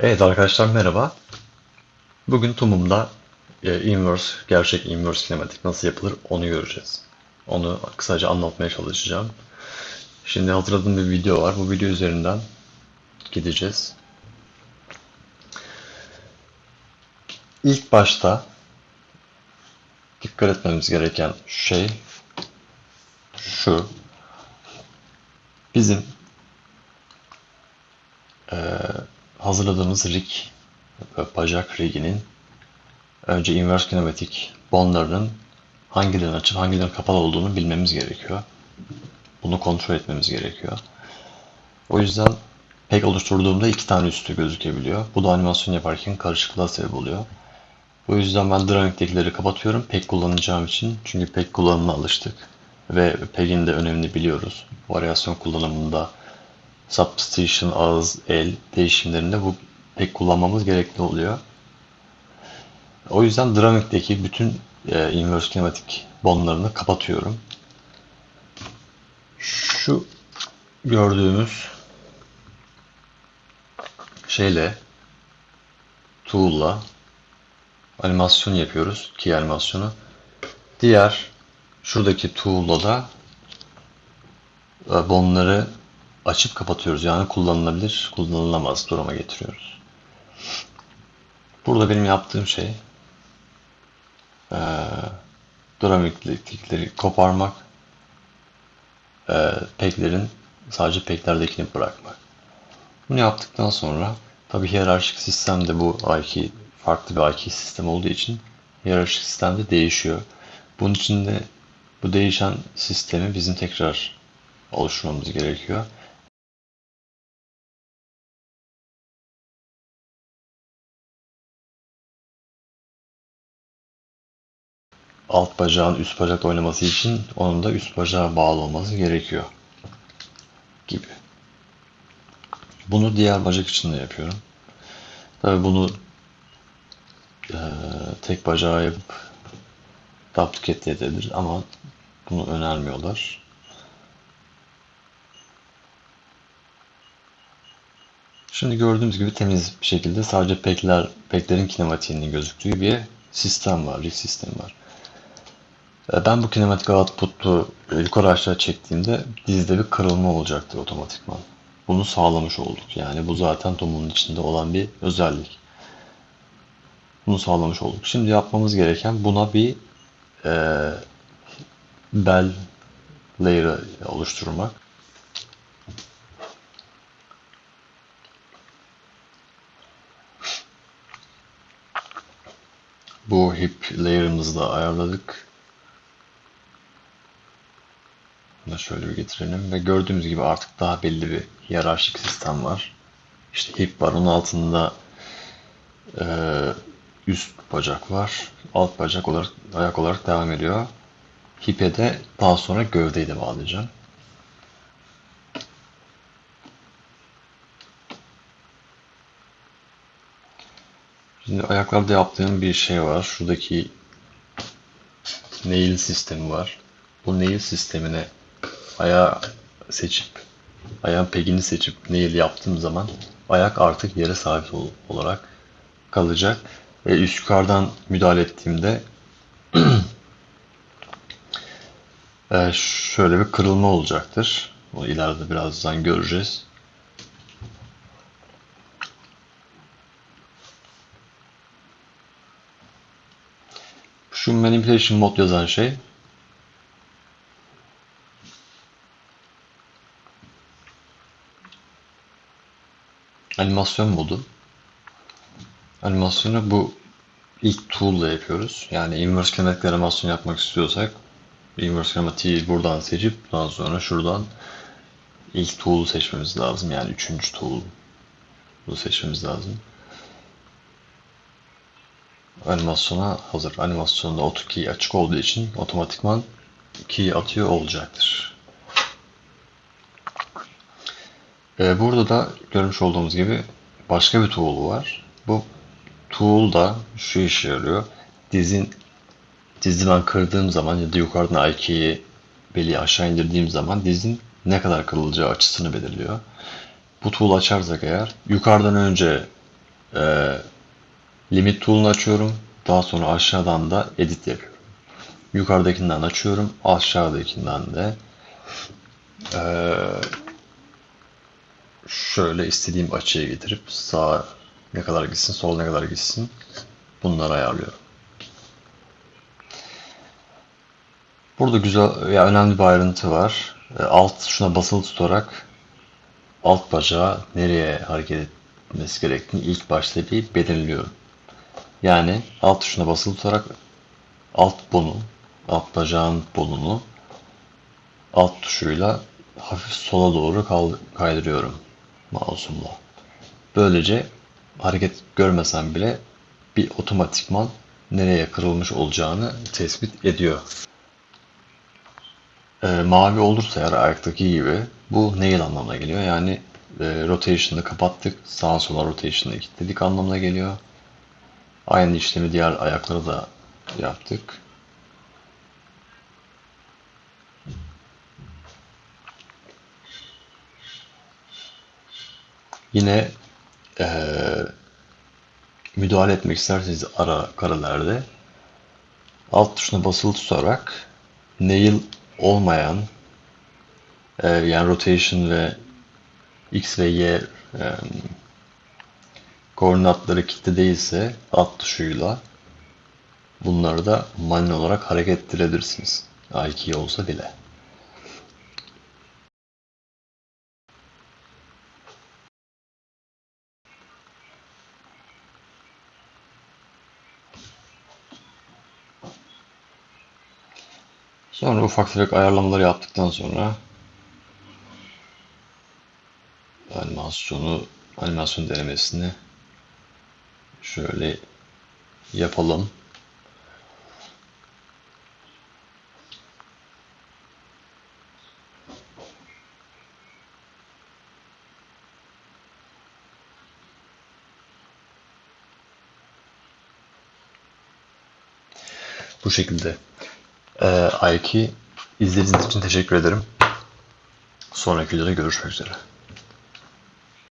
Evet arkadaşlar merhaba. Bugün TUM'umda e, inverse, gerçek inverse kinematik nasıl yapılır onu göreceğiz. Onu kısaca anlatmaya çalışacağım. Şimdi hazırladığım bir video var. Bu video üzerinden gideceğiz. İlk başta dikkat etmemiz gereken şey şu. Bizim hazırladığımız rig, ve bacak riginin önce inverse kinematik bondlarının hangilerinin açık hangilerinin kapalı olduğunu bilmemiz gerekiyor. Bunu kontrol etmemiz gerekiyor. O yüzden pek oluşturduğumda iki tane üstü gözükebiliyor. Bu da animasyon yaparken karışıklığa sebep oluyor. O yüzden ben Dynamic'tekileri kapatıyorum pek kullanacağım için. Çünkü pek kullanımına alıştık. Ve pek'in de önemini biliyoruz. Varyasyon kullanımında substitution, ağız, el değişimlerinde bu pek kullanmamız gerekli oluyor. O yüzden Dramic'teki bütün e, inverse kinematik bondlarını kapatıyorum. Şu gördüğümüz şeyle tool'la animasyon yapıyoruz. Key animasyonu. Diğer şuradaki tool'la da e, bondları açıp kapatıyoruz. Yani kullanılabilir, kullanılamaz duruma getiriyoruz. Burada benim yaptığım şey e, dinamiklikleri koparmak e, peklerin sadece peklerdekini bırakmak. Bunu yaptıktan sonra tabi hiyerarşik sistemde bu IK farklı bir IK sistem olduğu için hiyerarşik sistemde değişiyor. Bunun için de bu değişen sistemi bizim tekrar oluşturmamız gerekiyor. Alt bacağın üst bacak oynaması için onun da üst bacağa bağlı olması gerekiyor. Gibi. Bunu diğer bacak için de yapıyorum. Tabi bunu e, tek bacağı yapıp duplicate edebilir ama bunu önermiyorlar. Şimdi gördüğümüz gibi temiz bir şekilde sadece pekler, peklerin kinematiğinin gözüktüğü bir sistem var, rig sistemi var. E, ben bu kinematik output'u yukarı aşağı çektiğimde dizde bir kırılma olacaktır otomatikman. Bunu sağlamış olduk. Yani bu zaten TOM'un içinde olan bir özellik. Bunu sağlamış olduk. Şimdi yapmamız gereken buna bir e, bel layer'ı oluşturmak. Bu hip layer'ımızı da ayarladık. Bunu şöyle bir getirelim ve gördüğümüz gibi artık daha belli bir hiyerarşik sistem var. İşte hip var, onun altında e, üst bacak var, alt bacak olarak ayak olarak devam ediyor. Hip'e de daha sonra gövdeyi de bağlayacağım. Şimdi ayaklarda yaptığım bir şey var. Şuradaki nail sistemi var. Bu nail sistemine ayağı seçip ayağın pegini seçip nail yaptığım zaman ayak artık yere sabit olarak kalacak. Ve üst yukarıdan müdahale ettiğimde e, şöyle bir kırılma olacaktır. Bunu ileride birazdan göreceğiz. Şu manipulation mod yazan şey animasyon modu. Animasyonu bu ilk tool ile yapıyoruz. Yani inverse kinetic animasyon yapmak istiyorsak inverse kinematiği buradan seçip daha sonra şuradan ilk tool'u seçmemiz lazım. Yani üçüncü tool bunu seçmemiz lazım. Animasyona hazır. Animasyonda auto key açık olduğu için otomatikman key atıyor olacaktır. Ee, burada da görmüş olduğumuz gibi başka bir tool var. Bu tool da şu işe yarıyor. Dizin dizi ben kırdığım zaman ya da yukarıdan IK'yi beli aşağı indirdiğim zaman dizin ne kadar kırılacağı açısını belirliyor. Bu tool açarsak eğer yukarıdan önce e, limit tool'unu açıyorum. Daha sonra aşağıdan da edit yapıyorum. Yukarıdakinden açıyorum. Aşağıdakinden de e, şöyle istediğim açıya getirip sağ ne kadar gitsin, sol ne kadar gitsin bunları ayarlıyorum. Burada güzel ya önemli bir ayrıntı var. E, Alt tuşuna basılı tutarak alt bacağı nereye hareket etmesi gerektiğini ilk başta bir belirliyorum. Yani alt tuşuna basılı tutarak alt bonu, alt bacağın bonunu alt tuşuyla hafif sola doğru kaydırıyorum mouse'umla. Böylece hareket görmesem bile bir otomatikman nereye kırılmış olacağını tespit ediyor. Ee, mavi olursa eğer ayaktaki gibi bu nail anlamına geliyor. Yani e, rotation'ı kapattık, sağa sola rotation'ı kilitledik anlamına geliyor. Aynı işlemi diğer ayaklara da yaptık. Yine eee, müdahale etmek isterseniz ara karelerde alt tuşuna basılı tutarak nail olmayan eee, yani rotation ve x ve y eee, koordinatları kilitli değilse alt tuşuyla bunları da manuel olarak hareket ettirebilirsiniz. A2 olsa bile. Sonra ufak tefek ayarlamaları yaptıktan sonra animasyonu animasyon denemesini şöyle yapalım. Bu şekilde. Ee, Ayki izlediğiniz için teşekkür ederim. Sonraki videoda görüşmek üzere.